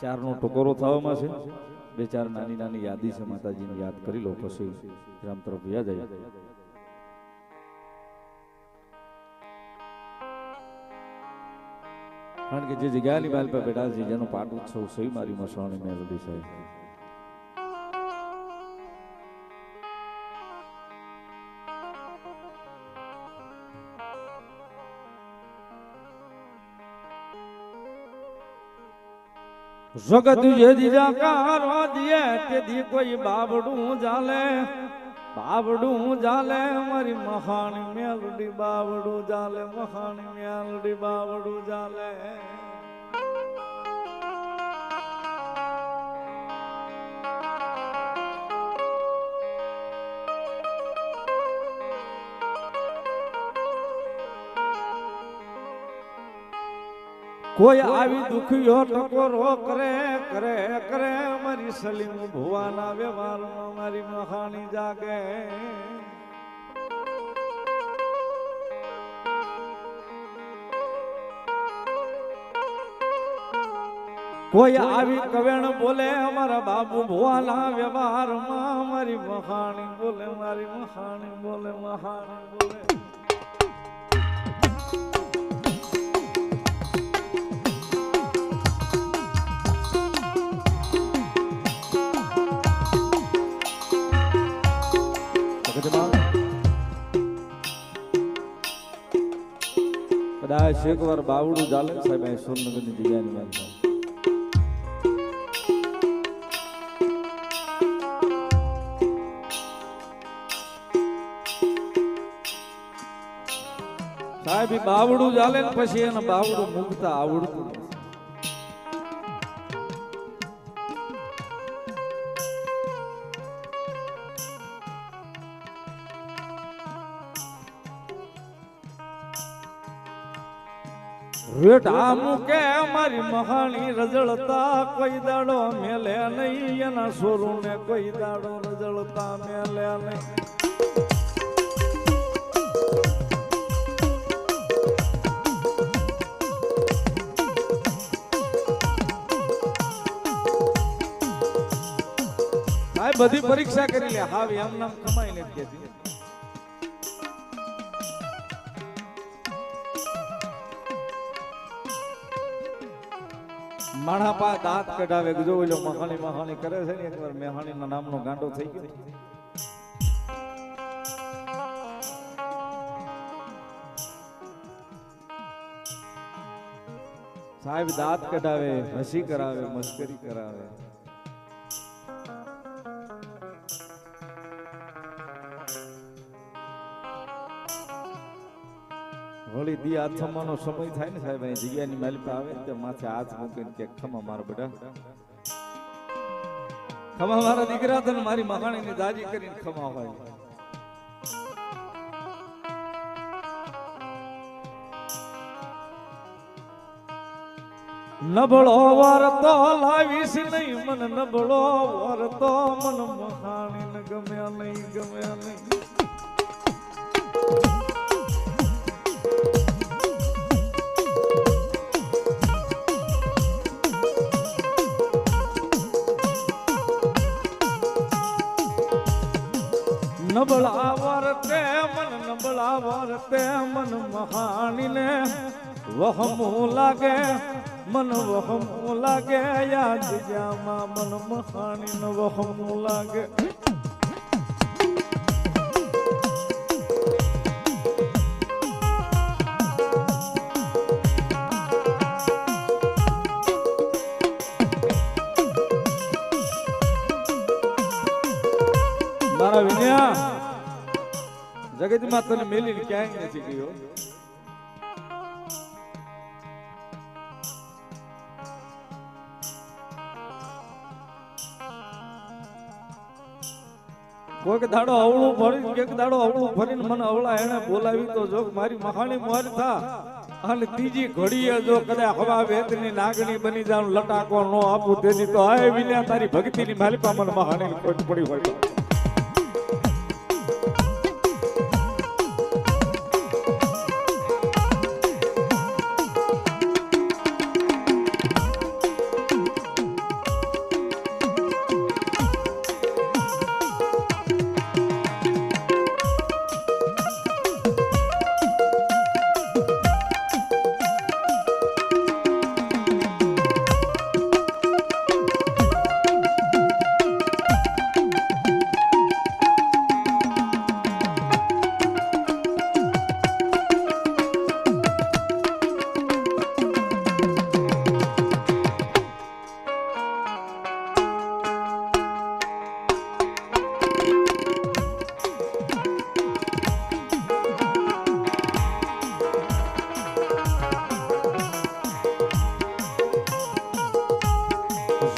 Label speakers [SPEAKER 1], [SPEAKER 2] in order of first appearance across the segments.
[SPEAKER 1] ચારનો ટકોરો થવામાં છે. બે ચાર નાની નાની યાદી છે, માતાજીને યાદ કરી લો, પછી રામ તરફ યાદ આવી. કારણ કે જે જગ્યાની બાલ પર બેઠા છે, જેનો પાટ ઉત્સવ સહી મારી મસવાણી મેલડી સાહેબ. જગત જે દીજા કારો દિયે તે દી કોઈ બાબડું જાલે બાબડું જાલે, મારી મહાન મેલડી બાબડું જાલે, મહાન મેલડી બાબડું જાલે. કોઈ આવી દુખીઓ ટકોરો કરે કરે કરે મારી સલીમ ભુવાના વ્યવહારમાં મારી મહાણી જાગે. કોઈ આવી કવેણ બોલે અમારા બાબુ ભુવાના વ્યવહારમાં મારી મહાણી બોલે મારી મહાણી બોલે મહાણી બોલે. કદાચ એક વાર બાવડું ચાલે ને સાહેબ, અહીં સુરનગરની જગ્યાની વાત સાહેબ બાવડું ચાલે ને પછી એને બાવડું મૂકતા આવડતું રેટા મૂકે મારી મહાણી રજળતા, કોઈ દાડો મેલે નહીં, એના સોરું ને કોઈ દાડો રજળતા મેલે નહીં. બધી પરીક્ષા કરી લે. હાવી એમ નામ કમાઈ નથી માણા પા દાંત કઢાવે જો ઓલો મહાણી મહાણી કરે છે ને, એકવાર મેહાણી ના નામનો ગાંડો થઈ ગયો. સાહેબ દાંત કઢાવે હસી કરાવે, મસ્કરી કરાવે. દી આથમવાનો સમય થાય ને સાહેબ, અહીં જગ્યાની માલિક આવે ને માથે હાથ મૂકીને કે, ખમા મારા બેટા ખમા મારા દીકરા તને મારી મહાણીની દાજી કરીને ખમા હોય. નબળો વરતો લાવીશ નહીં, મન નબળો વરતો મન મહાણી ગમ્યા નહીં ગમ્યા નહીં. વહમું લાગે, મન વહમું લાગે, યાદ જામાં મન મહાણીને વહમું લાગે. મારા વિનયા જગતમાં તને મેલીને ક્યાંય નથી ગયો. કોઈક દાડો અવળું ભરી એક દાડો અવળું ભરીને મને અવળા એને બોલાવી તો જો મારી મહાણી મોર થા. અને ત્રીજી ઘડીએ જો કદાચ હવા વેતની નાગણી બની જાવ લટાકો નો આપું તેથી તો આય વિના તારી ભક્તિની માલિકા મને મહાણી ખોટ પડી હોય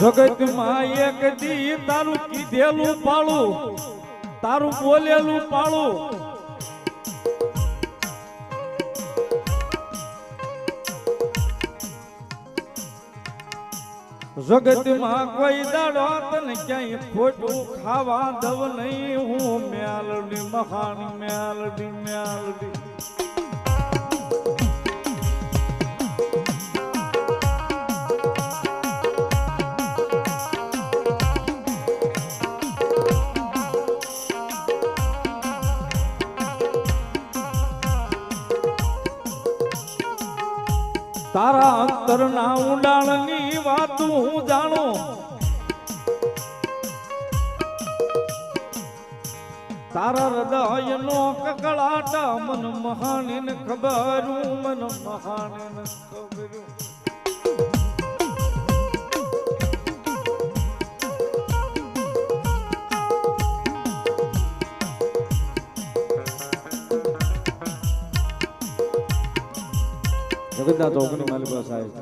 [SPEAKER 1] જગતમાં એક દી તારું કીધેલું પાળું, તારું બોલેલું પાળું. જગતમાં કોઈ દાડો તને ક્યાંય ખોટું ખાવા દવ નહીં હું. મ્યાલડી, મહાન મ્યાલડી મ્યાલડી. તારા અંતરના ઊંડાણની વાત હું જાણું. તારા હૃદયનો કકળાટ મન મહાન ખબર, મન મહાન ખબર. જગતના ચોકની માલિક સાહેબ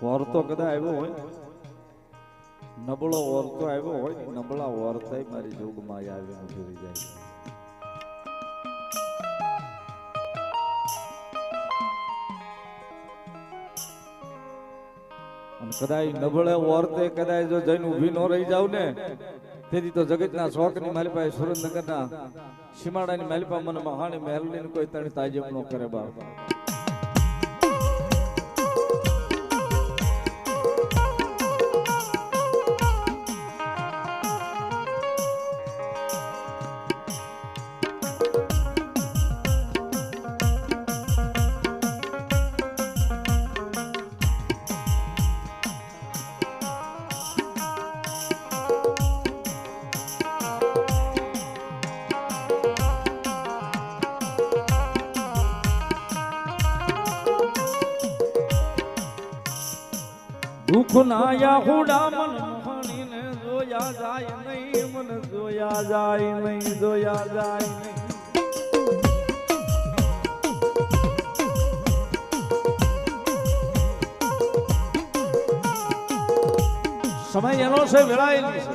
[SPEAKER 1] વર તો કદા આવ્યો હોય નબળો વર તો આવ્યો હોય નબળા વર થઈ મારી જોગમાં આવીને ફેરી જાય કદાચ નબળે વર્તે કદાચ જો જઈને ઊભી ન રહી જાવ ને તેથી તો જગતના શોખની માલિપા સુરેન્દ્રનગરના સીમાડાની માલિપા મને મહાણી મહેલની કોઈ તણી તાજબ ન કરે બાપ. દુઃખ હુડા મન મોહણીને જોયા જાય નહીં મન જોયા જાય નહીં જોયા જાય સમય એનો છે વેળાયેલી છે.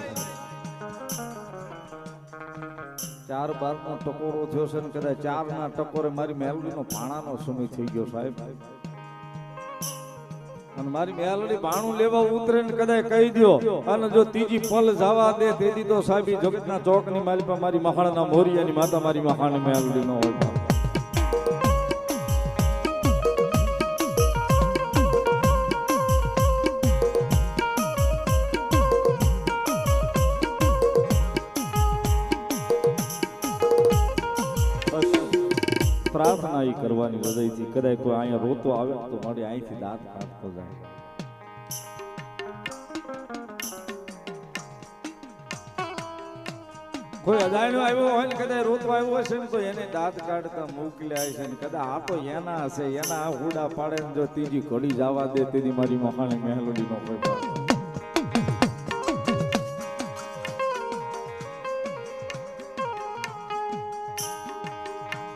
[SPEAKER 1] ચાર બાર નો ટકોરો થયો છે ને કદાચ ચાર ના ટકોરે મારી મેલડી નો ભાણાનો સમય થઈ ગયો સાહેબ. અને મારી મેલડી ભાણું લેવા ઉતરે ને કદાચ કહી દ્યો અને જો ત્રીજી પલ જવા દે, તેથી તો સાહેબ જગતના ચોકની મારી પાસે મારી મહાણના મોરિયાની માતા મારી મહાણ મેલડી નો હોય. પ્રાર્થના ઈ કરવાની હૃદયથી. કદાચ કોઈ અહીંયા રોતો આવે તો મારી અહીંથી દાંત કાઢતો જાય. કોઈ અજાણ્યો આવ્યો હોય ને કદાચ રોતો આવ્યો હશે ને, તો એને દાંત કાઢતા મોકલ્યા છે ને. કદાચ આ તો એના હશે, એના હુડા પાડે ને જો ત્રીજી ઘડી જવા દે તેથી મારી મહાણી મહેલોડી નો કોઈ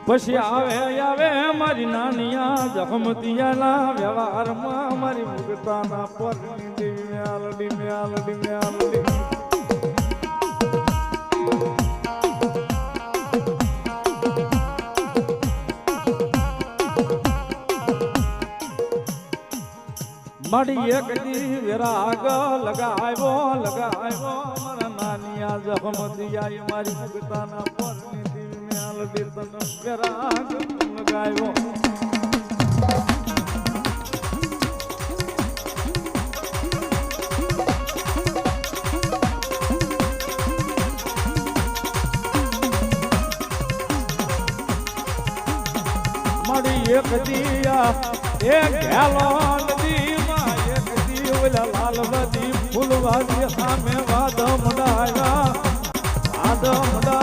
[SPEAKER 1] પછી આવે આવે મારી નાનિયા જખમતિયાના વ્યવહારમાં મારી મુગતાના પરની દેવી મ્યાલડી મ્યાલડી મ્યાલડી મારી એક દી વિરાગ લગાવ્યો લગાવ્યો મારા નાનિયા જખમતિયા મારી મુગતાના પરની દેવી મ્યાલડી તને વિરાગ લગાવ્યો મારી એક દિયા, એક ઘેલો નદીમાં, એક દી ઓલા લાલ બધી ફૂલવાદી સામે વાદમ ડાયા. વાદમ ડાયા.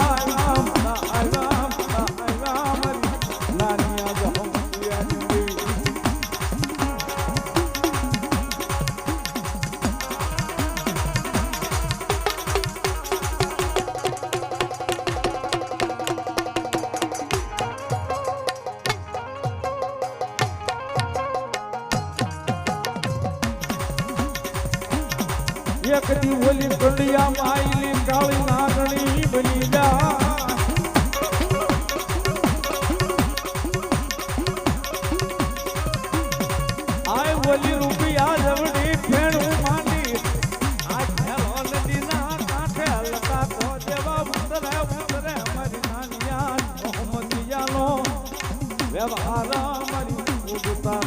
[SPEAKER 1] એક દી ઓલી કંડિયા માયલી કાળી નાગણી બની જા. આય ઓલી રૂપિયા જવડી ફેણું માંડી. આ ખેલો નદીના કાંઠે હલકા તો દેવા ઉતરે ઉતરે મારી નાનિયા મોહમ્મદિયાનો. વ્યવહાર મારી પોર